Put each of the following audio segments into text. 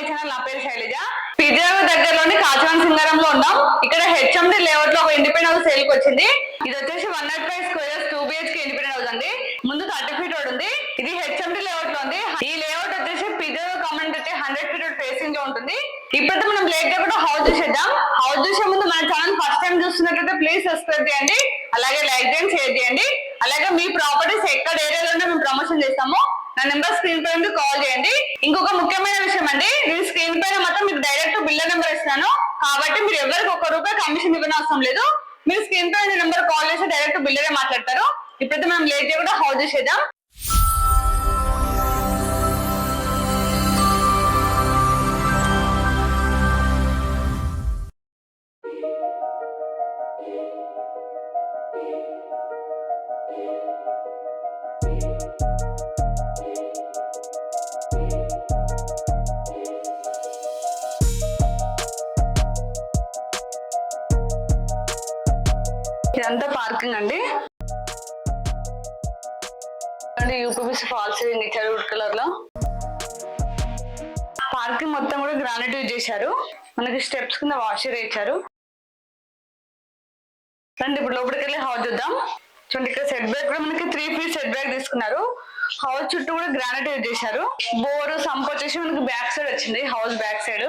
My channel నా పేరు శైలజ. పిజాగర్ దగ్గరలోని కాచవన్ సింగారంలో ఉన్నాం. ఇక్కడ హెచ్ఎండి లేఅవుట్లో ఒక ఇండిపెండెంట్ హౌస్ సేల్కి వచ్చింది. ఇది వచ్చేసి one naught five squares two BHK independent house అండి. ముందు థర్టీ ఫీట్ రోడ్ ఉంది. ఇది హెచ్ఎండి లేఅవుట్లో ఉంది. ఈ లేఅవుట్ వచ్చేసి పిజ్జా కమెంట్ వచ్చి హండ్రెడ్ ఫీట్ రోడ్ ఫేసింగ్లో ఉంటుంది. ఇప్పుడైతే మనం లేట్ కూడా హౌస్ చూసేద్దాం. హౌస్ చూసే ముందు మన ఛానల్ ఫస్ట్ టైం చూస్తున్నట్లయితే ప్లీజ్ సబ్స్క్రైబ్ చేయండి. అలాగే లైక్ చేయండి షేర్ చేయండి. అలాగే మీ ప్రాపర్టీస్ ఎక్కడ ఏరియాలో ఉంటే మేము ప్రమోషన్ చేస్తాము. నా నెంబర్ స్క్రీన్ పై ఉంది కాల్ చేయండి. ఇంకొక ముఖ్యమైన విషయం అండి నేను స్క్రీన్ పైన మొత్తం మీకు డైరెక్ట్ బిల్లర్ నెంబర్ ఇస్తాను కాబట్టి మీరు ఎవరికి ఒక రూపాయి కమిషన్ ఇవ్వని అవసరం లేదు. మీరు స్క్రీన్ పై నెంబర్ కాల్ చేసి డైరెక్ట్ బిల్లరే మాట్లాడతారు. ఇప్పుడైతే మనం లేట్ చేయకుండా హౌస్ చేసేద్దాం. పార్కింగ్ అండి. అండి ఫాల్స్ ఫాల్ సీలింగ్ ఇచ్చారు వుడ్ కలర్లో. పార్కింగ్ మొత్తం కూడా గ్రానైట్ యూజ్ చేశారు. మనకి స్టెప్స్ కింద వాషర్ ఇచ్చారు. రండి ఇప్పుడు లోపలికి వెళ్ళి హౌస్ చూద్దాం. చూడండి ఇక్కడ సెట్ బ్యాక్ కూడా మనకి త్రీ ఫీట్ సెట్ బ్యాక్ తీసుకున్నారు. హౌస్ చుట్టూ కూడా గ్రానైట్ యూజ్ చేశారు. బోర్ సంప్ వచ్చేసి మనకి బ్యాక్ సైడ్ వచ్చింది. హౌస్ బ్యాక్ సైడ్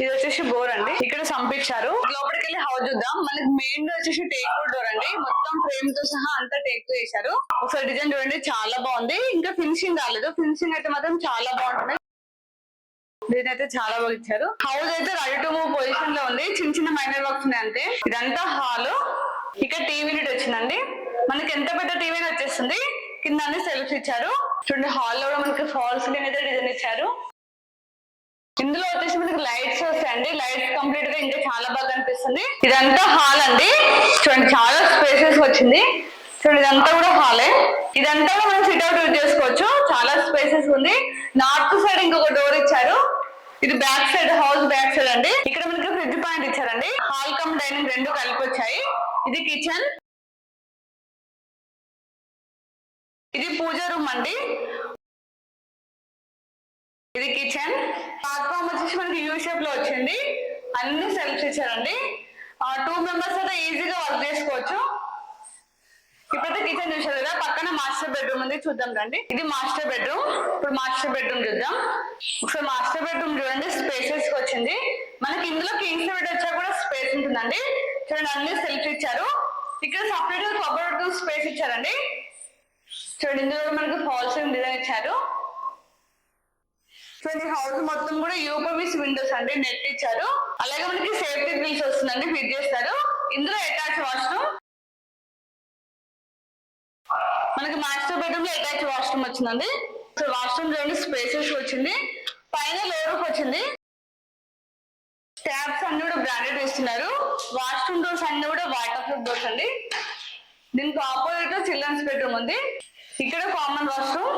ఇది వచ్చేసి బోర్ అండి. ఇక్కడ సంపించారు. లోపలికి వెళ్ళి హౌస్ చూద్దాం. మనకి మెయిన్ వచ్చేసి టేక్ డోర్ అండి. మొత్తం ఫ్రేమ్తో సహా అంతా టేక్ చేశారు. ఒకసారి డిజైన్ చూడండి. చాలా బాగుంది. ఇంకా ఫినిషింగ్ రాలేదు. ఫినిషింగ్ అయితే మాత్రం చాలా బాగుంటుంది. దీని అయితే చాలా బాగా ఇచ్చారు. హౌస్ అయితే రెడీ టు మూవ్ పొజిషన్లో ఉంది. చిన్న చిన్న మైనర్ వర్క్స్ ఉన్నాయి అంతే. ఇదంతా హాల్ ఇక్కడ టీవీ యూనిట్ వచ్చిందండి. మనకి ఎంత పెద్ద టీవీ వచ్చేస్తుంది? కింద అన్ని సెల్ఫ్స్ ఇచ్చారు. చూడండి హాల్లో కూడా మనకి ఫాల్స్ అయితే డిజైన్ ఇచ్చారు. ఇందులో వచ్చేసి మనకి లైట్స్ వస్తాయండి. లైట్స్ కంప్లీట్గా ఇంకా చాలా బాగా అనిపిస్తుంది ఇదంతా హాల్ అండి. చూడండి చాలా స్పేసెస్ వచ్చింది. చూడండి ఇదంతా కూడా హాలే ఇదంతా కూడా మనం సిట్ అవుట్ యూజ్ చేసుకోవచ్చు. చాలా స్పేసెస్ ఉంది. నార్త్ సైడ్ ఇంకొక డోర్ ఇచ్చారు. ఇది back side house back side అండి. ఇక్కడ మనకి ఫ్రిడ్జ్ పాయింట్ ఇచ్చారండి. హాల్ కమ్ డైనింగ్ రెండు కలిపి వచ్చాయి. ఇది కిచెన్ ఇది పూజ రూమ్ అండి ఇది కిచెన్ ప్లాట్ఫామ్ మనకి యూ షేప్లో వచ్చింది. అన్ని సెల్ఫ్స్ ఇచ్చారండి. టూ మెంబర్స్ అయితే ఈజీగా వర్క్ చేసుకోవచ్చు. ఇప్పుడైతే కిచెన్ చూసారు కదా పక్కన మాస్టర్ బెడ్రూమ్ ఉంది. చూద్దాం రండి. ఇది మాస్టర్ బెడ్రూమ్ ఇప్పుడు మాస్టర్ బెడ్రూమ్ చూద్దాం. ఒకసారి మాస్టర్ బెడ్రూమ్ చూడండి స్పేసెస్ వచ్చింది. మనకి ఇందులో కింగ్స్ బెడ్ వచ్చా కూడా స్పేస్ ఉంటుందండి. చూడండి అన్ని సెల్ఫ్ ఇచ్చారు. ఇక్కడ సపరేట్గా కబోర్డ్ స్పేస్ ఇచ్చారండి. చూడండి ఇందులో మనకి ఫాల్స్ డిజైన్ ఇచ్చారు. ట్వంటీ హౌస్ మొత్తం కూడా యూపీవీస్ విండోస్ అండి. నెట్ ఇచ్చారు. అలాగే మనకి సేఫ్టీ గ్రిల్స్ వస్తుందండి. ఫిట్ చేస్తారు. ఇందులో అటాచ్ వాష్రూమ్ మనకి మాస్టర్ బెడ్రూమ్లో అటాచ్ వాష్రూమ్ వచ్చిందండి. సో వాష్రూమ్ చూడండి స్పేసెస్ వచ్చింది. పైన లోరూఫ్ వచ్చింది. ట్యాప్స్ అన్ని కూడా బ్రాండెడ్ ఇస్తున్నారు వాష్రూమ్ డోర్స్ అన్ని కూడా వాటర్ ప్రూఫ్ డోర్స్ అండి. దీనికి ఆపోజిట్లో చిల్డ్రన్స్ బెడ్రూమ్ ఉంది. ఇక్కడ కామన్ వాష్రూమ్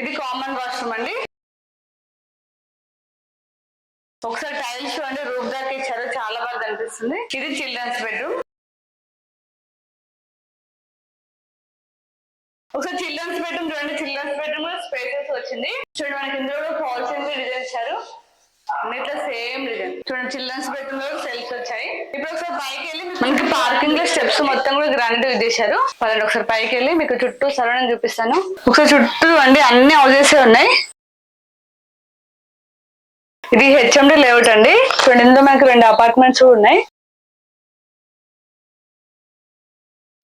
ఇది కామన్ వాష్రూమ్ అండి. ఒకసారి టైల్స్ చూడండి రూమ్ దాకా ఇచ్చారు చాలా బాగా కనిపిస్తుంది. ఇది చిల్డ్రన్స్ బెడ్రూమ్ ఒకసారి చిల్డ్రన్స్ బెడ్రూమ్ చూడండి చిల్డ్రన్స్ బెడ్రూమ్ స్పేసెస్ వచ్చింది. చూడండి మనకి ఇందులో కూడా ఫాల్స్ డిజైన్ ఇచ్చారు. అన్నిట్లో సేమ్ రిజన్ చూడండి చిల్డ్రన్స్ బెడ్రూమ్లో సెల్స్ వచ్చాయి. ఇప్పుడు ఒకసారి పైకి వెళ్ళి మనకి పార్కింగ్లో స్టెప్స్ మొత్తం కూడా గ్రాండ్ చేశారు పదండి ఒకసారి పైకి వెళ్ళి మీకు చుట్టూ సరౌండింగ్ చూపిస్తాను. ఒకసారి చుట్టూ అండి అన్ని హౌసెస్ ఉన్నాయి. ఇది హెచ్ఎండి లేఅవుట్ అండి. చూడండి ఇందులో మనకి రెండు అపార్ట్మెంట్స్ ఉన్నాయి.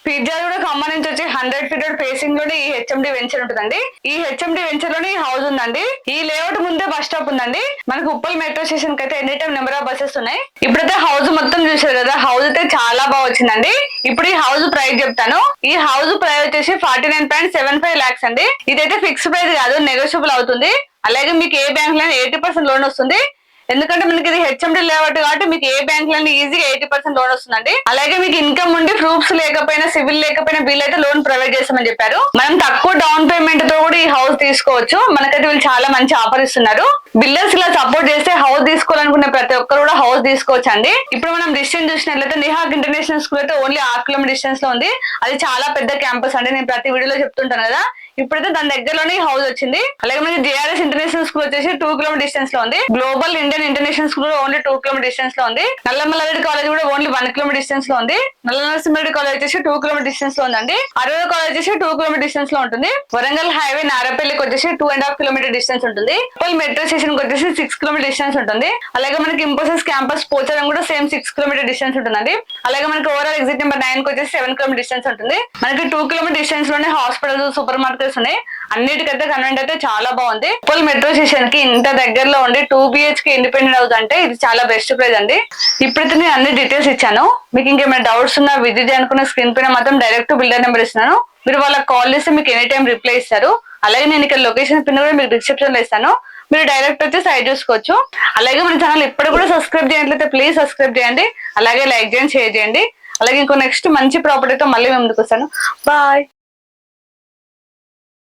పిజ్జా కూడా ఖమ్మం నుంచి వచ్చి హండ్రెడ్ ఫీట్ ఫేసింగ్లోనే ఈ హెచ్ఎండి వెంచర్ ఉంటుందండి. ఈ హెచ్ఎండి వెంచర్లోనే ఈ హౌస్ ఉందండి. ఈ లేఅవుట్ ముందే బస్ స్టాప్ ఉందండి. మనకు ఉప్పల్ మెట్రో స్టేషన్కి అయితే any time number of buses ఉన్నాయి. ఇప్పుడైతే హౌస్ మొత్తం చూసారు కదా హౌస్ అయితే చాలా బాగా వచ్చిందండి. ఇప్పుడు ఈ హౌస్ ప్రైస్ చెప్తాను. ఈ హౌస్ ప్రైస్ వచ్చేసి forty nine point seven five lakhs అండి. ఇదైతే ఫిక్స్ ప్రైస్ కాదు నెగోషియబుల్ అవుతుంది. అలాగే మీకు ఏ బ్యాంక్లో ఎయిటీ పర్సెంట్ లోన్ వస్తుంది. ఎందుకంటే మనకి ఇది హెచ్ఎండి లేవట్టు కాబట్టి మీకు ఏ బ్యాంక్లో ఈజీగా ఎయిటీ పర్సెంట్ లోన్ వస్తుందండి. అలాగే మీకు ఇన్కమ్ ఉండి ప్రూఫ్స్ లేకపోయినా సివిల్ లేకపోయినా వీళ్ళైతే లోన్ ప్రొవైడ్ చేస్తామని చెప్పారు. మనం తక్కువ డౌన్ పేమెంట్తో కూడా ఈ హౌస్ తీసుకోవచ్చు. మనకైతే వీళ్ళు చాలా మంచి ఆఫర్ ఇస్తున్నారు. బిల్డర్స్ ఇలా సపోర్ట్ చేస్తే హౌస్ తీసుకోవాలనుకునే ప్రతి ఒక్కరు కూడా హౌస్ తీసుకోవచ్చు అండి ఇప్పుడు మనం డిస్టెన్స్ చూసినట్లయితే నిహాక్ ఇంటర్నేషనల్ స్కూల్ అయితే ఓన్లీ ఆరు కిలోమీటర్ డిస్టెన్స్లో ఉంది. అది చాలా పెద్ద క్యాంపస్ అండి. నేను ప్రతి వీడియోలో చెప్తుంటాను కదా. ఇప్పుడైతే దాని దగ్గరలోనే హౌస్ వచ్చింది అలాగే మనకి జేఆర్ఎస్ ఇంటర్నేషనల్ స్కూల్ వచ్చేసి టూ కిలోమీటర్ డిస్టెన్స్లో ఉంది global Indian international school only two kilometre డిస్టెన్స్లో ఉంది నల్లమల్లారెడ్డి కాలేజ్ కూడా ఓన్లీ వన్ కిలోమీటర్ డిస్టెన్స్లో ఉంది నల్ల నరసింహారెడ్డి కాలేజ్ వచ్చేసి టూ కిలోమీటర్ డిస్టెన్స్లో ఉందండి అరవై కాలేజ్ వచ్చేసి టూ కిలోమీటర్ డిస్టెన్స్లో ఉంటుంది వరంగల్ హైవే నారపల్లికి వచ్చేసి two and half kilometre distance ఉంటుంది ఉప్పల్ మెట్రో స్టేషన్కి వచ్చేసి సిక్స్ కిలోమీటర్ డిస్టెన్స్ ఉంటుంది అలాగే మనకి ఇంపోసిస్ క్యాంపస్ పోచడం కూడా సేమ్ సిక్స్ కిలోమీటర్ డిస్టెన్స్ ఉంటుందండి అలాగే మనకి ఓవరాల్ ఎగ్జిట్ నెంబర్ నైన్కి వచ్చేసి సెవెన్ కిలోమీటర్ డిస్టెన్స్ ఉంటుంది మనకి two kilometre డిస్టెన్స్లోనే hospitals super market houses ఉన్నాయి. అన్నిటికైతే కన్వెంట్ అయితే చాలా బాగుంది. ఉప్పల్ మెట్రో స్టేషన్కి ఇంత దగ్గరలో ఉండి టూ బిహెచ్కి ఇండిపెండెంట్ హౌస్ అంటే ఇది చాలా బెస్ట్ ప్రైస్ అండి. ఇప్పుడైతే నేను అన్ని డీటెయిల్స్ ఇచ్చాను. మీకు ఇంకేమైనా డౌట్స్ ఉన్నా విజిట్ అనుకున్న స్క్రీన్ పైన మాత్రం డైరెక్ట్ బిల్డర్ నెంబర్ ఇస్తున్నాను. మీరు వాళ్ళకి కాల్ చేస్తే మీకు ఎనీ టైం రిప్లై ఇస్తారు. అలాగే నేను ఇక్కడ లొకేషన్ పిన్ కూడా మీకు డిస్క్రిప్షన్లో ఇస్తాను. మీరు డైరెక్ట్ వచ్చి సైడ్ చూసుకోవచ్చు. అలాగే మన ఛానల్ ఇప్పుడు కూడా సబ్స్క్రైబ్ చేయట్లయితే ప్లీజ్ సబ్స్క్రైబ్ చేయండి. అలాగే లైక్ చేయండి షేర్ చేయండి. అలాగే ఇంకో నెక్స్ట్ మంచి ప్రాపర్టీతో మళ్ళీ మేము ముందుకు వస్తాను. బాయ్